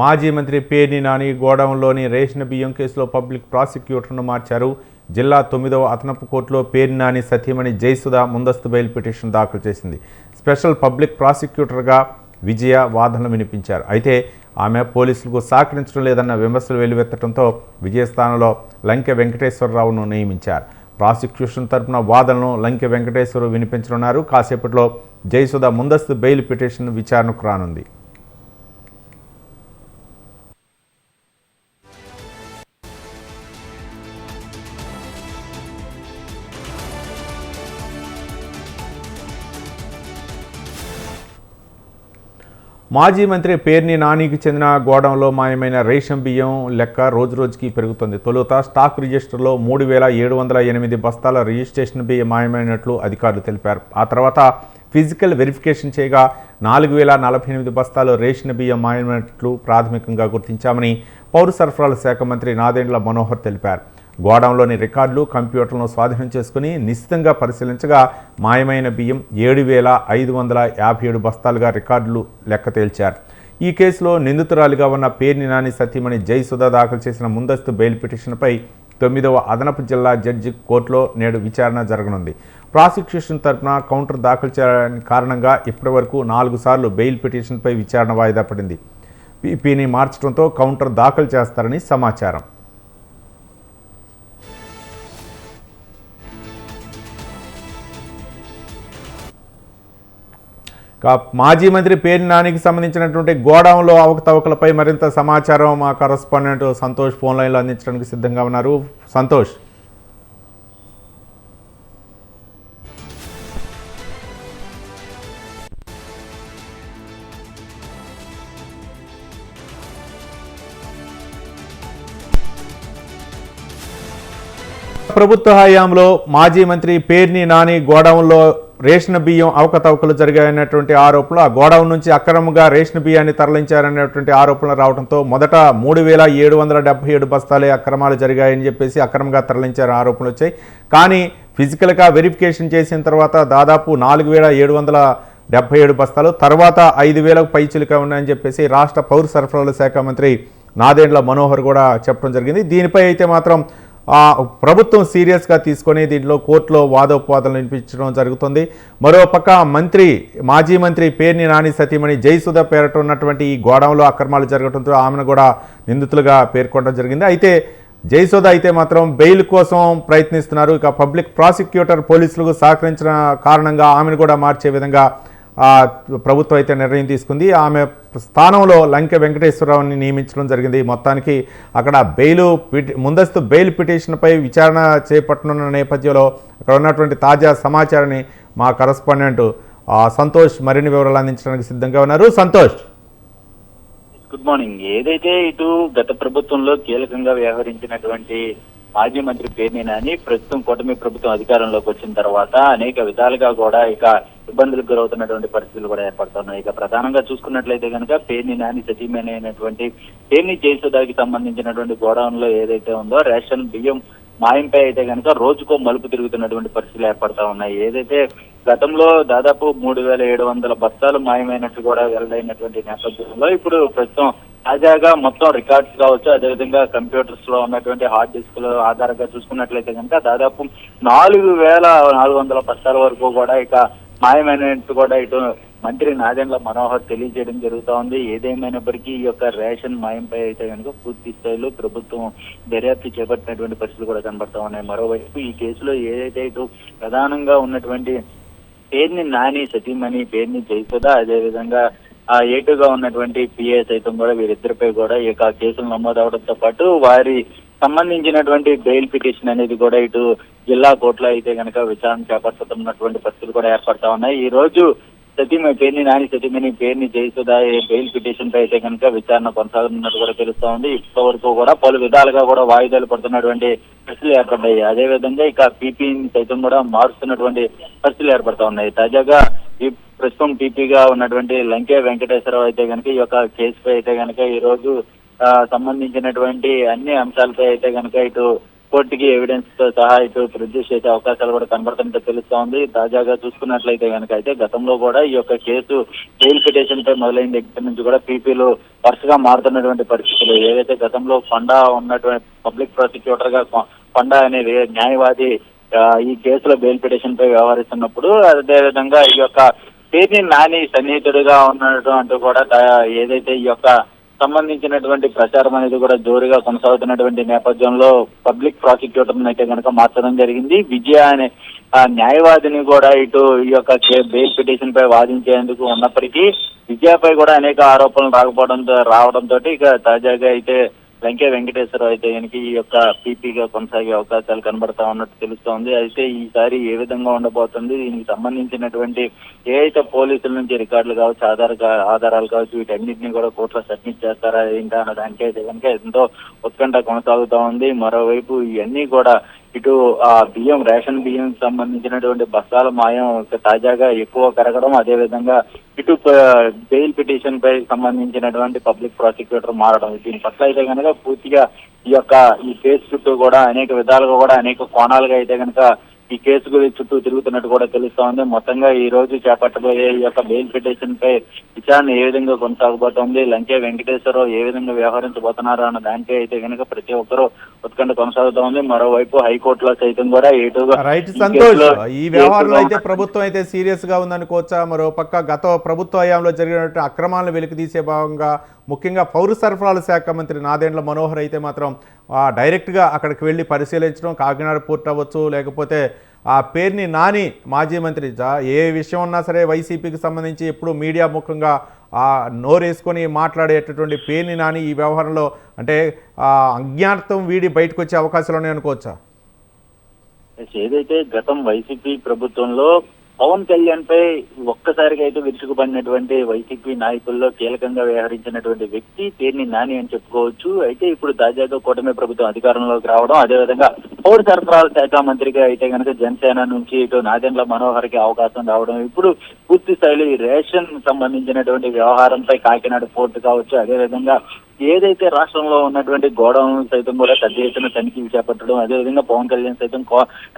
మాజీ మంత్రి పేర్ని నాని గోడౌన్లోని రేషన్ బియ్యం కేసులో పబ్లిక్ ప్రాసిక్యూటర్ను మార్చారు. జిల్లా తొమ్మిదవ అదనపు కోర్టులో పేర్ని నాని సతీమణి జయసుధ ముందస్తు బెయిల్ పిటిషన్ దాఖలు చేసింది. స్పెషల్ పబ్లిక్ ప్రాసిక్యూటర్గా విజయ వాదనలు వినిపించారు. అయితే ఆమె పోలీసులకు సహకరించడం లేదన్న విమర్శలు వెల్లువెత్తడంతో విజయ స్థానంలో లంకె వెంకటేశ్వరరావును నియమించారు. ప్రాసిక్యూషన్ తరపున వాదనను లంకె వెంకటేశ్వరరావు వినిపించనున్నారు. కాసేపట్లో జయసుధ ముందస్తు బెయిల్ పిటిషన్ విచారణకు రానుంది. మాజీ మంత్రి పేర్ని నానికి చెందిన గోడంలో మాయమైన రేషన్ బియ్యం లెక్క రోజురోజుకి పెరుగుతుంది. తొలుత స్టాక్ రిజిస్టర్లో మూడు వేల ఏడు వందల ఎనిమిది బస్తాల రిజిస్ట్రేషన్ బియ్యం మాయమైనట్లు అధికారులు తెలిపారు. ఆ తర్వాత ఫిజికల్ వెరిఫికేషన్ చేయగా నాలుగు వేల నలభై ఎనిమిది బస్తాలు రేషన్ బియ్యం మాయమైనట్లు ప్రాథమికంగా గుర్తించామని పౌర సరఫరాల శాఖ మంత్రి నాదెండ్ల మనోహర్ తెలిపారు. గోడంలోని రికార్డులు కంప్యూటర్లను స్వాధీనం చేసుకుని నిశ్చితంగా పరిశీలించగా మాయమైన బియ్యం ఏడు వేల ఐదు వందల యాభై ఏడు బస్తాలుగా రికార్డులు లెక్క తేల్చారు. ఈ కేసులో నిందితురాలిగా ఉన్న పేర్ని నాని సతీమణి జయసుధ దాఖలు చేసిన ముందస్తు బెయిల్ పిటిషన్పై తొమ్మిదవ అదనపు జిల్లా జడ్జి కోర్టులో నేడు విచారణ జరగనుంది. ప్రాసిక్యూషన్ తరపున కౌంటర్ దాఖలు చేయడానికి కారణంగా ఇప్పటివరకు నాలుగు సార్లు బెయిల్ పిటిషన్పై విచారణ వాయిదా పడింది. పీపీని మార్చడంతో కౌంటర్ దాఖలు చేస్తారని సమాచారం. మాజీ మంత్రి పేరు నానికి సంబంధించినటువంటి గోడౌన్లో అవకతవకలపై మరింత సమాచారం మా కరస్పాండెంట్ సంతోష్ ఫోన్ లైన్లో అందించడానికి సిద్ధంగా ఉన్నారు. సంతోష్. ప్రభుత్వ హయాంలో మాజీ మంత్రి పేర్ని నాని గోడౌన్లో రేషన్ బియ్యం అవకతవకలు జరిగాయన్నటువంటి ఆరోపణలు ఆ గోడౌన్ నుంచి అక్రమంగా రేషన్ బియ్యాన్ని తరలించారనేటువంటి ఆరోపణలు రావడంతో మొదట మూడు వేల ఏడు వందల డెబ్బై ఏడు బస్తాలే అక్రమాలు జరిగాయని చెప్పేసి అక్రమంగా తరలించారని ఆరోపణలు వచ్చాయి. కానీ ఫిజికల్గా వెరిఫికేషన్ చేసిన తర్వాత దాదాపు నాలుగు వేల ఏడు వందల డెబ్బై ఏడు బస్తాలు తర్వాత ఐదు వేలకు పైచులుగా ఉన్నాయని చెప్పేసి రాష్ట్ర పౌర సరఫరాల శాఖ మంత్రి నాదెండ్ల మనోహర్ కూడా చెప్పడం జరిగింది. దీనిపై అయితే మాత్రం ప్రభుత్వం సీరియస్గా తీసుకొని దీంట్లో కోర్టులో వాదోపవాదాలు వినిపించడం జరుగుతుంది. మరోపక్క మంత్రి మాజీ మంత్రి పేర్ని నాని సతీమణి జయసుధ పేరట ఉన్నటువంటి ఈ గోడౌన్లో అక్రమాలు జరగడంతో ఆమెను కూడా నిందితులుగా పేర్కొనడం జరిగింది. అయితే జయసుధ అయితే మాత్రం బెయిల్ కోసం ప్రయత్నిస్తున్నారు. ఇక పబ్లిక్ ప్రాసిక్యూటర్ పోలీసులకు సహకరించిన కారణంగా ఆమెను కూడా మార్చే విధంగా ప్రభుత్వం అయితే నిర్ణయం తీసుకుంది. ఆమె స్థానంలో లంకె వెంకటేశ్వరరావుని నియమించడం జరిగింది. మొత్తానికి అక్కడ బెయిలు పిటి ముందస్తు బెయిల్ పిటిషన్పై విచారణ చేపట్టనున్న నేపథ్యంలో అక్కడ ఉన్నటువంటి తాజా సమాచారాన్ని మా కరస్పాండెంట్ సంతోష్ మరిన్ని వివరాలు అందించడానికి సిద్ధంగా ఉన్నారు. సంతోష్. గుడ్ మార్నింగ్ ఏదైతే ఇటు గత ప్రభుత్వంలో కీలకంగా వ్యవహరించినటువంటి మాజీ మంత్రి పేర్ని నాని ప్రస్తుతం కూటమి ప్రభుత్వం అధికారంలోకి వచ్చిన తర్వాత అనేక విధాలుగా కూడా ఇక ఇబ్బందులకు గురవుతున్నటువంటి పరిస్థితులు కూడా ఏర్పడుతున్నాయి. ఇక ప్రధానంగా చూసుకున్నట్లయితే కనుక పేర్ని నాని సతీమణి అయినటువంటి పేర్ని జయసుధాకి సంబంధించినటువంటి గోడౌన్లో ఏదైతే ఉందో రేషన్ బియ్యం మాయంపై అయితే కనుక రోజుకో మలుపు తిరుగుతున్నటువంటి పరిస్థితులు ఏర్పడతా ఉన్నాయి. ఏదైతే గతంలో దాదాపు మూడు వేల ఏడు వందల బస్తాలు మాయమైనట్టు కూడా వెల్లడైనటువంటి నేపథ్యంలో ఇప్పుడు ప్రస్తుతం తాజాగా మొత్తం రికార్డ్స్ కావచ్చు అదేవిధంగా కంప్యూటర్స్లో ఉన్నటువంటి హార్డ్ డిస్క్లో ఆధారంగా చూసుకున్నట్లయితే కనుక దాదాపు నాలుగు వేల నాలుగు వందల బస్తాల వరకు కూడా ఇక మాయమైనట్టు కూడా ఇటు మంత్రి నాదెండ్ల మనోహర్ తెలియజేయడం జరుగుతా ఉంది. ఏదేమైనప్పటికీ ఈ యొక్క రేషన్ మాయంపై అయితే కనుక పూర్తి స్థాయిలో ప్రభుత్వం దర్యాప్తు చేపట్టినటువంటి పరిస్థితులు కూడా కనబడతా ఉన్నాయి. మరోవైపు ఈ కేసులో ఏదైతే ఇటు ప్రధానంగా ఉన్నటువంటి పేరుని నాని సతీమణి పేరుని జయసుధ అదేవిధంగా ఆ ఏటుగా ఉన్నటువంటి పిఏ సైతం కూడా వీరిద్దరిపై కూడా ఈ యొక్క కేసులు నమోదవడంతో పాటు వారి సంబంధించినటువంటి బెయిల్ పిటిషన్ అనేది కూడా ఇటు జిల్లా కోర్టులో అయితే కనుక విచారణ చేపడుతున్నటువంటి పరిస్థితులు కూడా ఏర్పడతా ఉన్నాయి. ఈ రోజు సతీమ పేరుని నాని సతీమణి పేరుని జయసుధా బెయిల్ పిటిషన్ పై అయితే కనుక విచారణ కొనసాగుతున్నట్టు కూడా తెలుస్తా ఉంది. ఇప్పటి వరకు కూడా పలు విధాలుగా కూడా వాయిదాలు పడుతున్నటువంటి పరిస్థితులు ఏర్పడ్డాయి. అదే విధంగా ఇక పీపీని సైతం కూడా మారుస్తున్నటువంటి పరిస్థితులు ఏర్పడతా ఉన్నాయి. తాజాగా ఈ ప్రస్తుతం టీపీగా ఉన్నటువంటి లంకే వెంకటేశ్వరరావు అయితే కనుక ఈ యొక్క కేసుపై అయితే కనుక ఈ రోజు ఆ, సంబంధించినటువంటి అన్ని అంశాలపై అయితే కనుక ఇటు కోర్టుకి ఎవిడెన్స్తో సహా ఇటు ప్రొడ్యూస్ చేసే అవకాశాలు కూడా కనబడుతున్నట్టు తెలుస్తా ఉంది తాజాగా చూసుకున్నట్లయితే కనుక అయితే గతంలో కూడా ఈ యొక్క కేసు బెయిల్ పిటిషన్ పై మొదలైన దగ్గర నుంచి కూడా పీపీలు వరుసగా మారుతున్నటువంటి పరిస్థితులు. ఏదైతే గతంలో పండా ఉన్నటువంటి పబ్లిక్ ప్రాసిక్యూటర్గా కొ- పండా అనే న్యాయవాది ఈ కేసులో బెయిల్ పిటిషన్ పై వ్యవహరిస్తున్నప్పుడు అదేవిధంగా ఈ యొక్క పేరుని నాని సన్నిహితుడిగా ఉన్నట్టు అంటూ కూడా ఏదైతే ఈ యొక్క సంబంధించినటువంటి ప్రచారం అనేది కూడా జోరుగా కొనసాగుతున్నటువంటి నేపథ్యంలో పబ్లిక్ ప్రాసిక్యూటర్ అయితే కనుక మార్చడం జరిగింది. విజయ అనే ఆ న్యాయవాదిని కూడా ఇటు ఈ యొక్క బేస్ బెయిల్ పిటిషన్ పై వాదించేందుకు ఉన్నప్పటికీ విజయపై కూడా అనేక ఆరోపణలు రాకపోవడంతో రావడంతో ఇక తాజాగా అయితే వెంకయ్య వెంకటేశ్వరరావు అయితే కనుక ఈ యొక్క పీపీగా కొనసాగే అవకాశాలు కనబడతా ఉన్నట్టు తెలుస్తోంది. అయితే ఈసారి ఏ విధంగా ఉండబోతుంది? దీనికి సంబంధించినటువంటి ఏ అయితే పోలీసుల నుంచి రికార్డులు కావచ్చు ఆధార ఆధారాలు కావచ్చు వీటన్నిటిని కూడా కోర్టులో సబ్మిట్ చేస్తారా ఏంటా అన్న దానికైతే కనుక ఎంతో ఉత్కంఠ కొనసాగుతా ఉంది. మరోవైపు ఇవన్నీ కూడా ఇటు ఆ బియ్యం రేషన్ బియ్యం సంబంధించినటువంటి బస్తాల మాయం తాజాగా ఎక్కువ పెరగడం అదే విధంగా ఇటు బెయిల్ పిటిషన్ పై సంబంధించినటువంటి పబ్లిక్ ప్రాసిక్యూటర్ మారడం. దీని పట్ల అయితే కనుక పూర్తిగా ఈ యొక్క ఈ కేసు చుట్టూ కూడా అనేక విధాలుగా కూడా అనేక కోణాలుగా అయితే కనుక ఈ కేసు గురించి చుట్టూ తిరుగుతున్నట్టు కూడా తెలుస్తా ఉంది. మొత్తంగా ఈ రోజు చేపట్టబోయే ఈ యొక్క బెయిల్ పిటిషన్ పై విచారణ ఏ విధంగా కొనసాగబోతోంది లంకే వెంకటేశ్వరరావు ఏ విధంగా వ్యవహరించబోతున్నారు అన్న దానిపై అయితే కనుక ప్రతి ఒక్కరూ ఉత్కంఠ కొనసాగుతా ఉంది. మరోవైపు హైకోర్టులో సైతం కూడా ఏటుగా రైట్ ఈ సంతోష్ ఈ వ్యవహారంలో అయితే ప్రభుత్వం అయితే సీరియస్గా ఉందనుకోవచ్చా? మరో పక్క గత ప్రభుత్వ హయాంలో జరిగినటువంటి అక్రమాలను వెలికి తీసే భాగంగా ముఖ్యంగా పౌర సరఫరాల శాఖ మంత్రి నాదెండ్ల మనోహర్ అయితే మాత్రం డైరెక్ట్గా అక్కడికి వెళ్ళి పరిశీలించడం కాకినాడ పోర్ట్ అవ్వచ్చు లేకపోతే ఆ పేరుని నాని మాజీ మంత్రి ఏ విషయం ఉన్నా సరే వైసీపీకి సంబంధించి ఎప్పుడు మీడియా ముఖంగా నోరేసుకొని మాట్లాడేటటువంటి పేరుని నాని ఈ వ్యవహారంలో అంటే అజ్ఞాతం వీడి బయటకు వచ్చే అవకాశాలు ఉన్నాయి అనుకోవచ్చా ఏదైతే గతం వైసీపీ ప్రభుత్వంలో పవన్ కళ్యాణ్ పై ఒక్కసారిగా అయితే విరుచుకుపడినటువంటి వైసీపీ నాయకుల్లో కీలకంగా వ్యవహరించినటువంటి వ్యక్తి పేరుని నాని అని చెప్పుకోవచ్చు. అయితే ఇప్పుడు తాజాగా కూటమి ప్రభుత్వం అధికారంలోకి రావడం అదేవిధంగా పౌర సరఫరాల శాఖ మంత్రిగా అయితే కనుక జనసేన నుంచి ఇటు నాదెండ్ల మనోహర్కి అవకాశం రావడం ఇప్పుడు పూర్తి స్థాయిలో ఈ రేషన్ సంబంధించినటువంటి వ్యవహారంపై కాకినాడ పోర్టు కావచ్చు. అదేవిధంగా ఏదైతే రాష్ట్రంలో ఉన్నటువంటి గోడౌన్ సైతం కూడా పెద్ద ఎత్తున తనిఖీలు చేపట్టడం అదేవిధంగా పవన్ కళ్యాణ్ సైతం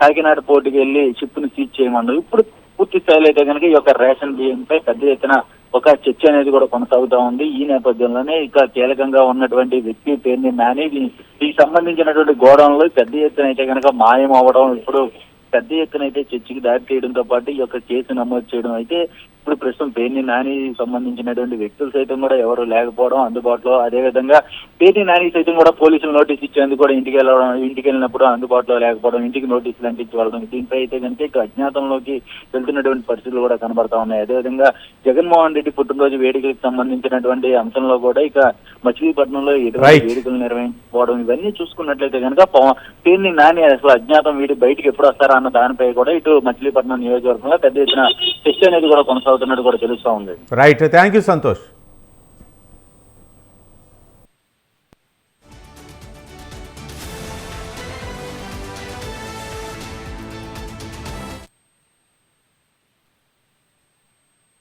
కాకినాడ పోర్టుకి వెళ్ళి షిప్ను సీజ్ చేయమన్నారు. ఇప్పుడు పూర్తి స్థాయిలో అయితే కనుక ఈ యొక్క రేషన్ బియ్యంపై పెద్ద ఎత్తున ఒక చర్చ అనేది కూడా కొనసాగుతా ఉంది. ఈ నేపథ్యంలోనే ఇక కీలకంగా ఉన్నటువంటి వ్యక్తి పేరుని నాని దీనికి సంబంధించినటువంటి గోడౌన్లో పెద్ద ఎత్తున అయితే కనుక మాయం అవ్వడం ఇప్పుడు పెద్ద ఎత్తున అయితే చర్చకి దారి తీయడంతో పాటు ఈ యొక్క కేసు నమోదు చేయడం అయితే ఇప్పుడు ప్రస్తుతం పేర్ని నాని సంబంధించినటువంటి వ్యక్తులు సైతం కూడా ఎవరు లేకపోవడం అందుబాటులో. అదే విధంగా పేర్ని నాని సైతం కూడా పోలీసులు నోటీస్ ఇచ్చేందుకు కూడా ఇంటికి వెళ్ళడం ఇంటికి వెళ్ళినప్పుడు అందుబాటులో లేకపోవడం ఇంటికి నోటీసులు అంటించి వెళ్ళడం. దీనిపై అయితే కనుక ఇక అజ్ఞాతంలోకి వెళ్తున్నటువంటి పరిస్థితులు కూడా కనబడతా ఉన్నాయి. అదేవిధంగా జగన్మోహన్ రెడ్డి పుట్టినరోజు వేడుకలకు సంబంధించినటువంటి అంశంలో కూడా ఇక మచిలీపట్నంలో ఎటువంటి. వేడుకలు నిర్వహించుకోవడం ఇవన్నీ చూసుకున్నట్లయితే కనుక పేర్ని నాని అసలు అజ్ఞాతం వీడి బయటికి ఎప్పుడు వస్తారా అన్న దానిపై కూడా ఇటు మచిలీపట్నం నియోజకవర్గంలో పెద్ద ఎత్తున చర్చ అనేది కూడా కొనసాగుతున్నట్టు కూడా తెలుస్తా ఉంది. Right thank you Santosh